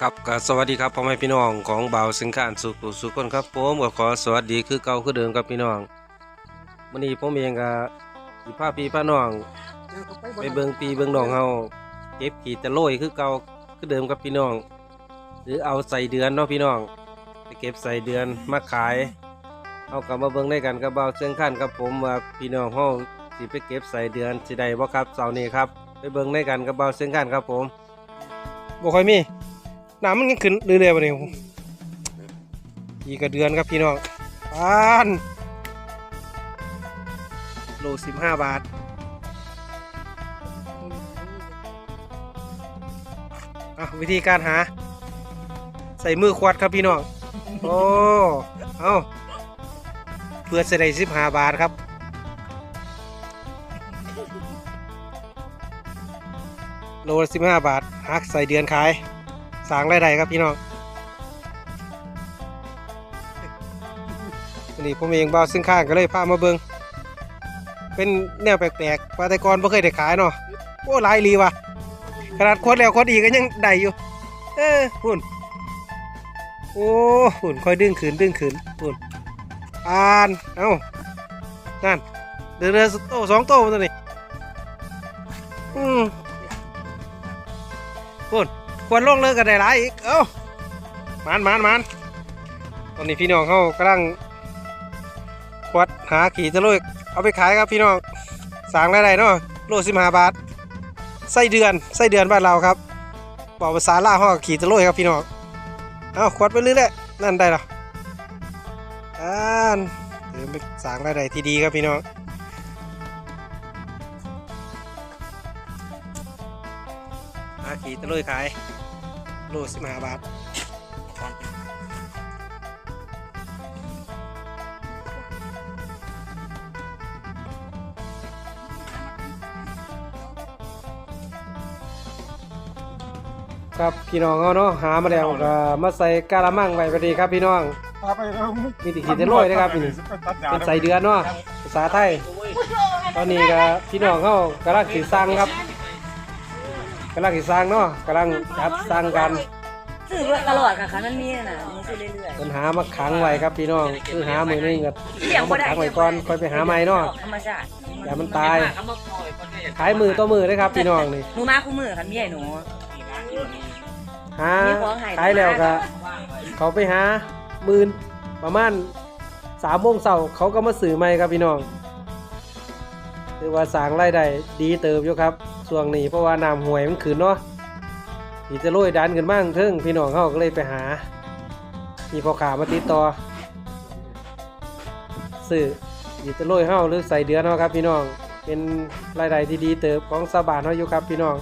ครับก็สวัสดีครับพ่อแม่พี่น้องของเบาสิงคานสุขุสุขคนครับผมก็ขอสวัสดีคือเก่าคือเดิมครับพี่น้องวันนี้ผมเองก็สิพาพี่พาน้อง ไปเบิงปีเบิงน้องเฮาเก็บขีดตะโรยคือเก่าคือเดิมครับพี่น้อง หรือเอาใส่เดือนเนาะพี่น้องไปเก็บใส่เดือนมาขายเอากลับมาเบิงได้กันกับเบาเสิงคานครับผมว่าพี่น้องเฮาสิไปเก็บใส่เดือนสิได้บ่ครับเสาร์นี้ครับไปเบิงได้กันกับเบาเสิงคานครับผมบ่ค่อยมี น้ำมันยังขึ้นเรื่อยๆไปเลยอีกกระเดือนครับพี่น้องปานโลสิบห้าบาทอะวิธีการหา ใส่มือควดครับพี่น้อง โอ้ เอาเพื่อจะได้สิบห้าบาทครับโลสิบห้าบาทหักใส่เดือนขาย สางรายได้ครับพี่น้องวันนี้ผมเองบ้าวซึ่งข้างก็เลยพามาเบิงเป็นแนวแปลกๆปลาไตกรบ่เคยได้ขายเนาะโอ้หลายอีหลีว่ะขนาดโคตรแล้วโคตรอีกก็ยังได้อยู่ เออหุ่นโอ้หุ่นค่อยดึงขืนดึงขืนหุ่นอ่านเอ้านั่นเดือดโตสองโตมันตัวนี้ ควรลงเลิกกันได้หลายอีก เอ้ามันมันมันตอนนี้พี่น้องเขากำลังควัดหาขี่ตะลุยเอาไปขายครับพี่น้องสั่งได้ไรเนาะโลสิบห้าบาทไส้เดือนไส้เดือนบ้านเราครับบอกภาษาล่าห้อขี่ตะลุยครับพี่น้องเอาควัดไปเรื่อยๆนั่นได้หรออ่านเดี๋ยวไปสั่งได้ไรที่ดีครับพี่น้อง หาขี่ตะลุยขายโลสิบห้าบาทครับพี่น้องเขาเนาะหามาแล้วก็มาใส่กะละมังไว้พอดีครับพี่น้องมีติขีดจะโรยนะครับนี่เป็นใส่เดือนเนาะภาษาไทย ตอนนี้ก็พี่น้องเขากำลังสีสร้างครับ กำลังสีสร้างเนาะกำลังจัดสร้างกันซื้อตลอดค่ะคันมันมีน่ะมีซื้อเรื่อยปัญหามาขังไว้ครับพี่น้องคือหามือนึงก็ๆเลี้ยงเอาบ่มาได้ขังไว้ก่อนค่อยไปหาใหม่เนาะธรรมชาติอย่ามันตายขายมือต่อมือเลยครับพี่น้องนี่หนูมาคู่มือคันมีให้หนู หามีของให้ ขายแล้วก็เขาไปหาหมื่นประมาณสามโมงเสาเขาก็มาสื่อใหม่ครับพี่น้องถือว่าสร้างรายได้ดีเติบอยู่ครับ ช่วงนี้เพราะว่าน้ำห่วยมันขึ้นเนาะที่จะโรยดันขึ้นบ้างเทิงพี่น้องเขาก็เลยไปหามีพอขามาติดต่อสื่อที่จะโรยเฮาหรือใส่เดือนเนาะครับ พี่น้องเป็นรายได้ที่ดีเติบของชาบานเฮาอยู่ครับพี่น้อง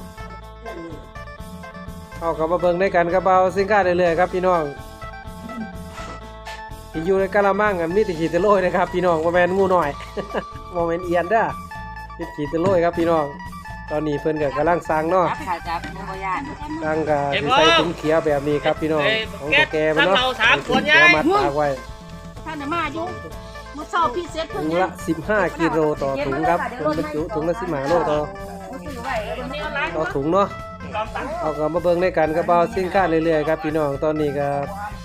เอากลับมาเบิ่งได้กันกระเบาซิงก้าเรื่อยๆครับพี่น้องที่อยู่ในกะละมังกันมีแต่ขีดตะโรยนะครับพี่น้องโมแมนงูหน่อยโมแมนเอียนด้อเป็นขีดตะโรยครับพี่น้อง ตอนนี้เพิ่นก็กำลังสร้างเนาะจับจับหนูบ่ย่านสร้างก็สิใส่ถุงเขียวแบบนี้ครับพี่น้องของตัวแกมันเนาะใส่ถุงเขียวมัดปากไว้ท่านมาอยู่มื้อเช้าพี่เซ็ตเพิ่ถุงละ15กิโลต่อถุงครับถุงบรรจุถุงละ15โลต่อซื้อไว้เดี๋ยวนี้ต่อถุงเนาะเอาก็มาเบิ่งได้กันกระเป๋าซิ่งค่าเรื่อยๆครับพี่น้องตอนนี้ก็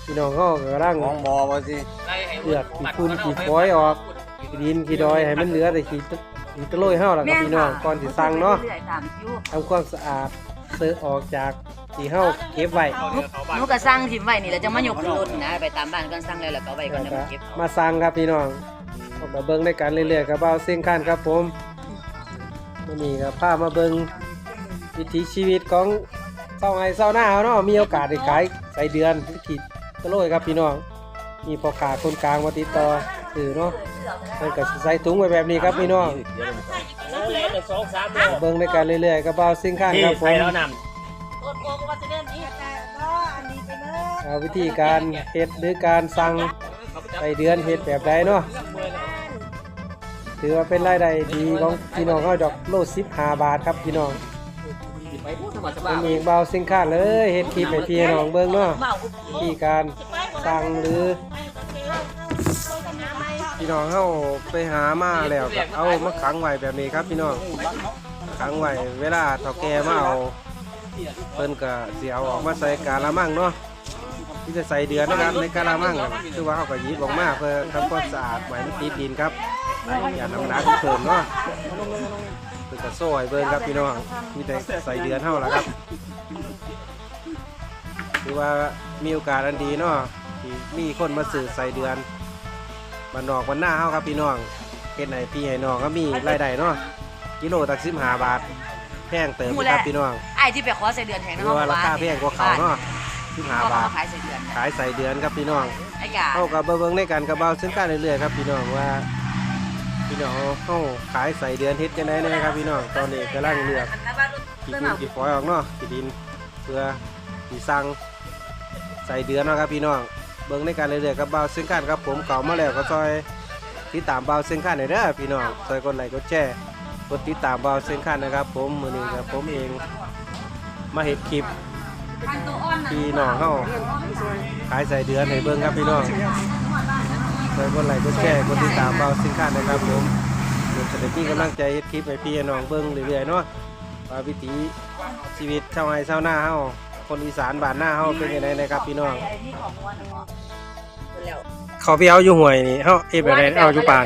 พี่น้องเขาก็กำลังมองบอมาสิเลือกขี้ฝุ่นขี้ฟอยออกขี้ดินขี้ดอยให้มันเหลือแต่ขี้ ตะขี้ตะโรยเฮาล่ะครับพี่น้องก่อนสิสั่งเนาะรื่อยๆตามคิวทำความสะอาดเสื้อออกจากที่เฮาเก็บไว้หนูก็สั่งถิ่มไว้นี่แล้วจะมายกขึ้นรถนะไปตามบ้านก่อนสั่งแล้วแล้วก็เอาไว้ก่อนแล้วแล้วก็มาเก็บเอามาสั่งครับพี่น้องเอาก็เบิ่งได้กันเรื่อยๆกระเป๋าซิ่งคันครับผมวันนี้ก็พามาเบิ่งวิถีชีวิตของเศร้าไงเศร้าหน้าเฮาเนาะมีโอกาสได้ขายใส่เดือนขี้ตะโรยครับพี่น้องมีพ่อค้าคนกลางมาติดต่อ ซื้อเนาะมันก็สิใส่ถุงไว้แบบนี้ครับพี่น้องเบิ่งในการเรื่อยๆกระเป๋าซิ่งข้างครับผมโอดโกก็ว่าจะเล่นนี้แต่บ่อันนี้ไปเลยเอาวิธีการเฮ็ดหรือการสั่งไปเดือนเฮ็ดแบบใดเนาะถือว่าเป็นรายได้ดีของพี่น้องเขาดอกโล15บาทครับพี่น้องผมเองเบาซิ่งข้างเลยเฮ็ดคลิปให้พี่น้องเบิ่งเนาะวิธีการสั่งหรือ พี่น้องเข้าไปหามาแล้วก็เอามาขังไว้แบบนี้ครับพี่น้องขังไว้เวลาเฒ่าแก่มาเอาเพิ่นก็สิเอาออกมาใส่กาละมั่งเนาะที่จะใส่เดือนนะครับในกาละมังน่ะคือว่าเขาก็ยิบออกมาเพื่อทำความสะอาดไว้มันติดดินครับอย่าน้ำหนักเพิ่มเนาะเพิ่นก็โซ่ให้เบิ่งครับพี่น้องมีแต่ใส่เดือนเท่าละครับคือว่ามีโอกาสอันดีเนาะมีคนมาซื้อใส่เดือน มานนอกวันหน้าเฮาครับพี่น้องเฮ็ดให้พี่ให้น้องก็มีรายได้เนาะกิโลตัก15บาทแพงเติมอยู่ครับพี่น้องไอ้ที่ไปขอใส่เดือนแข่งหรือว่าราคาแพงกว่าเขาเนาะสิบห้าเขาบาทขายใส่เดือนขายใส่เดือนครับพี่น้องไอ้กาเข้ากับเบิ่งในกันกับเบาซึ่งกันเรื่อยๆครับพี่น้องว่าพี่น้องเข้าขายใส่เดือนเฮ็ดจังได๋นะครับพี่น้องตอนนี้กำลังเลือกกี่ดินกี่ฝอยออกเนาะกี่ดินเพื่อสิสั่งใส่เดือนเนาะครับพี่น้อง เบิ่งในกันเรื่อยๆกับเบาซึ่งกันครับผมเก่ามาแล้วก็ซอยติดตามเบาซึ่งกันหน่อยเด้อพี่น้องซอยกดไลค์กดแชร์กดติดตามเบาซึ่งกันนะครับ ผมมือนี้ครับผมเองมาเฮ็ดคลิปพี่น้องเฮาขายใส่เดือนให้เบิ่งครับพี่น้องช่วยกดไลค์กดแชร์กดติดตามเบาสินค้านะครับผมเดี๋ยวจะได้มีกำลังใจเฮ็ดคลิปให้พี่น้องเบิ่งเรื่อยๆเนาะว่าวิถีชีวิตชาวไร่ชาวนาเฮา คนอีสานบ้านหน้าเฮาเป็นยังไงนะครับพี่น้องเขาไปเอาอยู่ห้วยนี่เฮาเอ็ดไปได้เอาอยู่ป่าน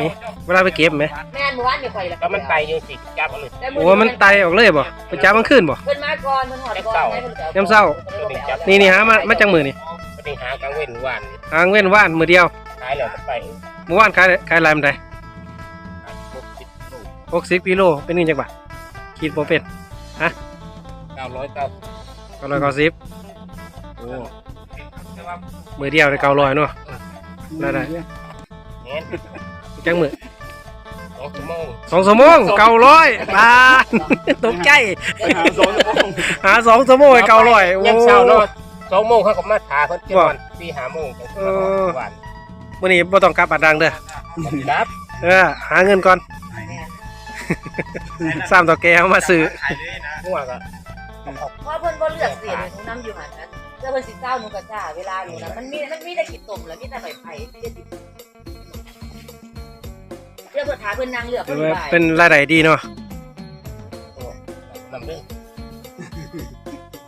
นี่เวลาไปเก็บไหมแม่นเมื่อวานนี่ข่อยละก็มันไปอยู่สิจับเอาเลยโอ้มันไตออกเลยบ่ไปจับมันขึ้นบ่เพิ่นมาก่อนเพิ่นหอดก่อนให้เพิ่นจะอยามเช้านี่นี่หามามาจังมือนี่ก็ไปหากลางเว้นวานนี่หางเว้นว่านมือเดียวขายแล้วก็ไปเมื่อวานขายขายลายมันไดหาพวกสิบลูกหกสิบกิโลเป็นเงินจักบาทคิดโปเป็นเก้าร้อยเก้าเก้าร้อยเก้าสิบโอ้แต่ว่ามือเดียวได้เก้าร้อยเนาะ ได้ได้ เงี้ยจังมือสองชั่วโมงสองชั่วโมงเก้าร้อยบาทตกใจหาสองชั่วโมงหาสองชั่วโมงเก้าร้อยโอ้ ยังเช้าเนาะสองโมงเขาก็มาถาเขาเที่ยววันสี่หาโมงจังเออวันวันนี้บ่ต้องกลับอัดดังเด้อ รับเออ หาเงินก่อน สามต่อแกเอามาซื้อหัวก็ เพราะเพิ่นบ่เลือกเสียหนูน้ำอยู่หันนั้นแล้วเพิ่นสิเจ้าหนูก็จ้าเวลาหนูนะมันมีมันมีแต่ขี้ต้มแล้วมีแต่ใบไผ่ที่จะสิเลือกเพิ่นหาเพิ่นนางเลือกถืเพิ่อนว่าไปเป็นรายได้ดีเนาะนำเรื่อง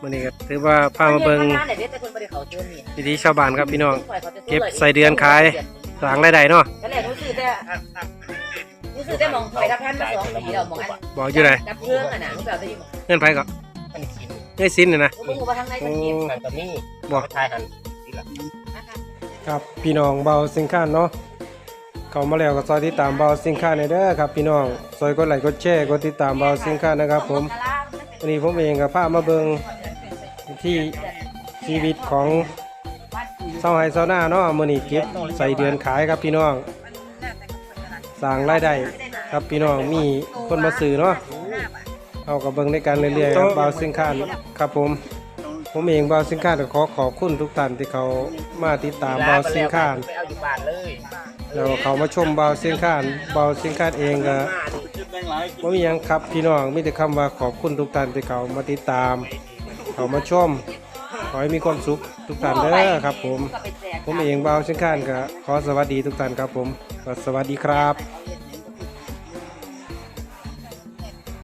วันนี้ก็ถือว่าพามาเบิ่งแต่เด็กแต่คนบ่ได้เข้าเตือนนี่วิถีชาวบ้านครับพี่น้อง เก็บใส่เดือนขายสร้างรายได้เนาะก็เลยหนูซื้อแต่หนูซื้อแต่หมองไปกับแพนมาสองปีแล้วหมองอันบอกอยู่ไหนดับเครื่องอะนะหนูแบบได้ยินหมองเงินไผก็ อันกินเงินสินนี่นะหนูบ่รู้ว่าทางไหนมันเก็บนั่นก็มีบอกทายหันทีละนะคะครับพี่น้องเบาสิงค้าเนาะเข้ามาแล้วก็ซอยติดตามเบาสิงค้าในอยเด้อครับ พี่น้องซอยกดไลค์กดแชร์กดติดตามเบาสิงค้านะครับ ผมวันนี้ผมเองกับพามาเบิงที่ชีวิตของเศร้าไฮเศร้าหน้าเนาะมื้อนี้เก็บใส่เดือนขายครับพี่น้องสร้างรายได้ครับพี่น้องมีคนมาซื้อเนาะ เอากับเบิงในการเรื่อยๆครับเบาสิงค้าครับผม ผมเองเบาสิงค้าก็ขอขอบคุณทุกท่านที่เขามาติดตามเบาสิงค้าไปเอาอยู่บ้านเลยแล้วเขามาชมเบาเสียงข้านเบาเสียงข้านเองก็บ่มีหยังครับพี่น้องมีแต่คำว่าขอบคุณทุกท่านที่เขามาติดตาม เขามาชมขอให้มีความสุขทุกท่านเด้อครับ ผม ผมเองเบาเสียงข้านก็ขอสวัสดีทุกท่านครับผมก็สวัสดีครับเ